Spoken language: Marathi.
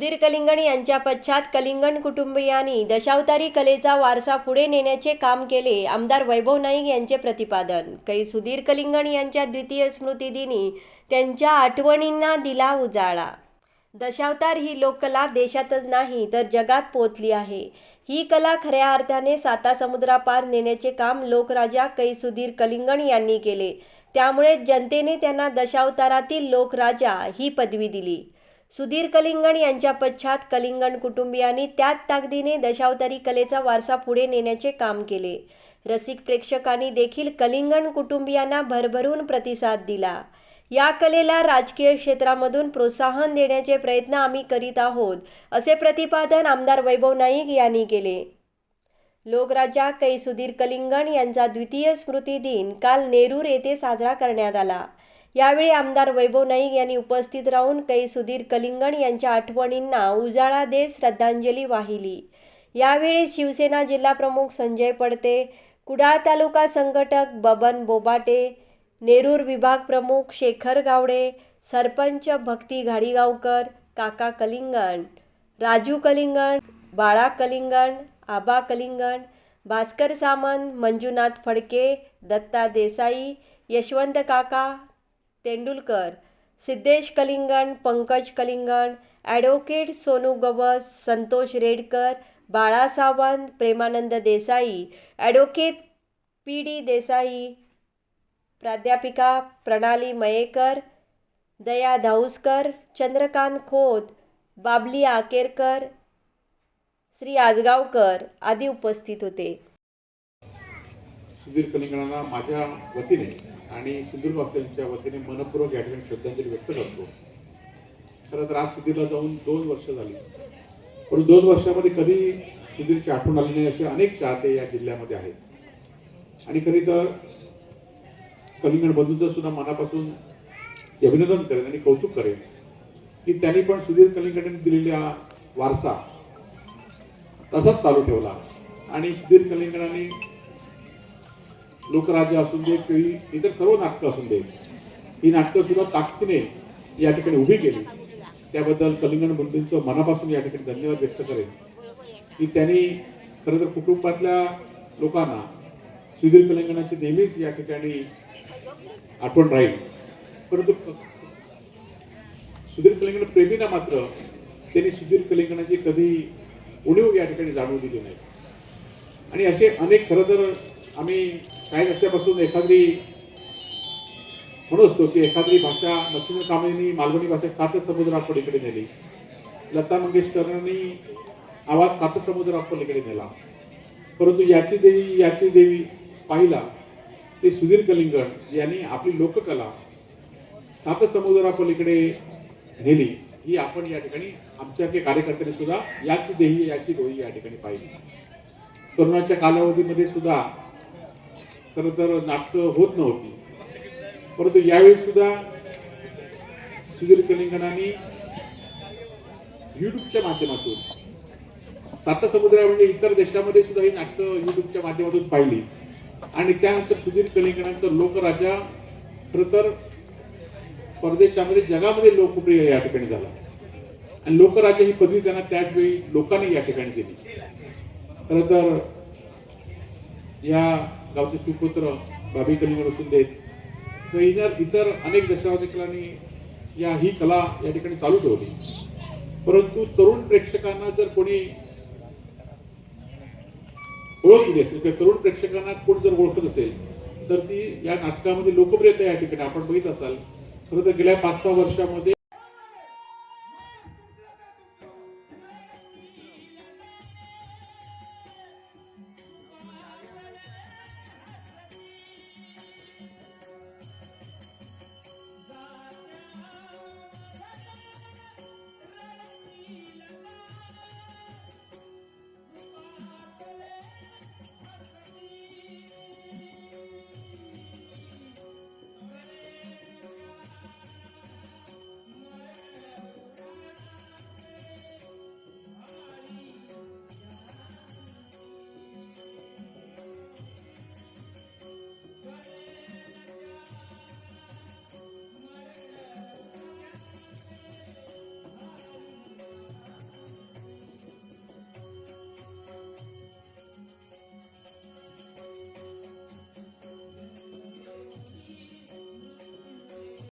सुधीर कलिंगण यांच्या पश्चात कलिंगण कुटुंबियांनी दशावतारी कलेचा वारसा पुढे नेण्याचे काम केले. आमदार वैभव नाईक यांचे प्रतिपादन. कै सुधीर कलिंगण यांच्या द्वितीय स्मृतिदिनी त्यांच्या आठवणींना दिला उजाळा. दशावतार ही लोककला देशातच नाही तर जगात पोचली आहे. ही कला खऱ्या अर्थाने साता समुद्रापार नेण्याचे काम लोकराजा कै सुधीर कलिंगण यांनी केले. त्यामुळे जनतेने त्यांना दशावतारातील लोकराजा ही पदवी दिली. सुधीर कलिंगण यांच्या पश्चात कलिंगण कुटुंबियांनी त्याच ताकदीने दशावतारी कलेचा वारसा पुढे नेण्याचे काम केले. रसिक प्रेक्षकांनी देखील कलिंगण कुटुंबियांना भरभरून प्रतिसाद दिला. या कलेला राजकीय क्षेत्रामधून प्रोत्साहन देण्याचे प्रयत्न आम्ही करीत आहोत असे प्रतिपादन आमदार वैभव नाईक यांनी केले. लोकराजा कै सुधीर कलिंगण यांचा द्वितीय स्मृती दिन काल नेरूर येथे साजरा करण्यात आला. यावेळी आमदार वैभव नाईक यांनी उपस्थित राहून कै सुधीर कलिंगण यांच्या आठवणींना उजाळा देत श्रद्धांजली वाहिली. यावेळी शिवसेना जिल्हाप्रमुख संजय पडते कुडाळ तालुका संघटक बबन बोबाटे नेरूर विभाग प्रमुख शेखर गावडे सरपंच भक्ती घाडीगावकर काका कलिंगण राजू कलिंगण बाळा कलिंगण आबा कलिंगण भास्कर सामंत मंजुनाथ फडके दत्ता देसाई यशवंत काका Tendulkar Siddhesh Kalingan Pankaj Kalingan advocate Sonu Gawas Santosh Redkar Bala Sawant Premanand Desai advocate P D Desai प्राध्यापिका प्रणाली मयेकर दया धाऊसकर चंद्रकांत खोत बाबली आकेरकर श्री आजगावकर आदी उपस्थित होते. सुधीर कलिंगणांना माझ्या वतीने आणि सुधीर वासेंच्या वतीने मनपूर्वक या ठिकाणी श्रद्धांजली व्यक्त करतो. खरंच राज आज सुधीरला जाऊन दोन वर्ष झाली. पण दोन वर्षामध्ये कधी सुधीरची आठवण आली नाही असे अनेक चाहते या जिल्ह्यामध्ये आहेत. आणि खरी तर कलिंगण बंधूंचं सुद्धा मनापासून अभिनंदन करेन आणि कौतुक करेन की त्यांनी पण सुधीर कलिंगण दिलेला वारसा तसाच चालू ठेवला. आणि सुधीर कलिंगणाने लोकराज्य असून दे किंवा इतर सर्व नाटकं असून दे ही नाटकं सुद्धा ताकदीने या ठिकाणी उभी केली. त्याबद्दल कलिंगण बंधूंचं मनापासून या ठिकाणी धन्यवाद व्यक्त करेन. की त्यांनी खरं तर कुटुंबातल्या लोकांना सुधीर कलिंगणाची नेहमीच या ठिकाणी आठवण राहील. परंतु सुधीर कलिंगण प्रेमीना मात्र त्यांनी सुधीर कलिंगणाची कधी उणीव या ठिकाणी जाणवू दिली नाही. आणि असे अनेक खरं तर आम्ही काही नसल्यापासून एखादी म्हणू असतो की एखादी भाषा लक्ष्मी कामेनी मालवणी भाषा सात समुद्रापलीकडे नेली. लता मंगेशकरांनी आवाज सात समुद्रापलीकडे नेला. परंतु याची देवी याची देवी पाहिला ते सुधीर कलिंगण यांनी आपली लोककला सात समुद्रापलीकडे नेली. ही आपण या ठिकाणी आमच्या काही कार्यकर्त्यांनी सुद्धा याची देही याची दोही या ठिकाणी पाहिली. कोरोनाच्या कालावधीमध्ये सुद्धा खरं तर नाटकं होत नव्हती. परंतु यावेळी सुद्धा सुधीर कलिंगणांनी युट्यूबच्या माध्यमातून सात समुद्र म्हणजे इतर देशामध्ये सुद्धा ही नाटकं युट्यूबच्या माध्यमातून पाहिली. आणि त्यानंतर सुधीर कलिंगणांचं लोकराजा खरं तर परदेशामध्ये जगामध्ये लोकप्रिय या ठिकाणी झाला. आणि लोकराजा ही पदवी त्यांना त्याच वेळी लोकांनी या ठिकाणी दिली. खरं तर या गावचे सुपुत्र बाबी कलिंगण असून देत. इतर इतर अनेक दशावधिकांनी या ही कला या ठिकाणी चालू ठेवली. परंतु तरुण प्रेक्षकांना जर कोणी ओळखली असेल किंवा तरुण प्रेक्षकांना कोण जर ओळखत असेल तर ती या नाटकामध्ये लोकप्रियता या ठिकाणी आपण बघित असाल. खरं तर गेल्या पाच सहा वर्षामध्ये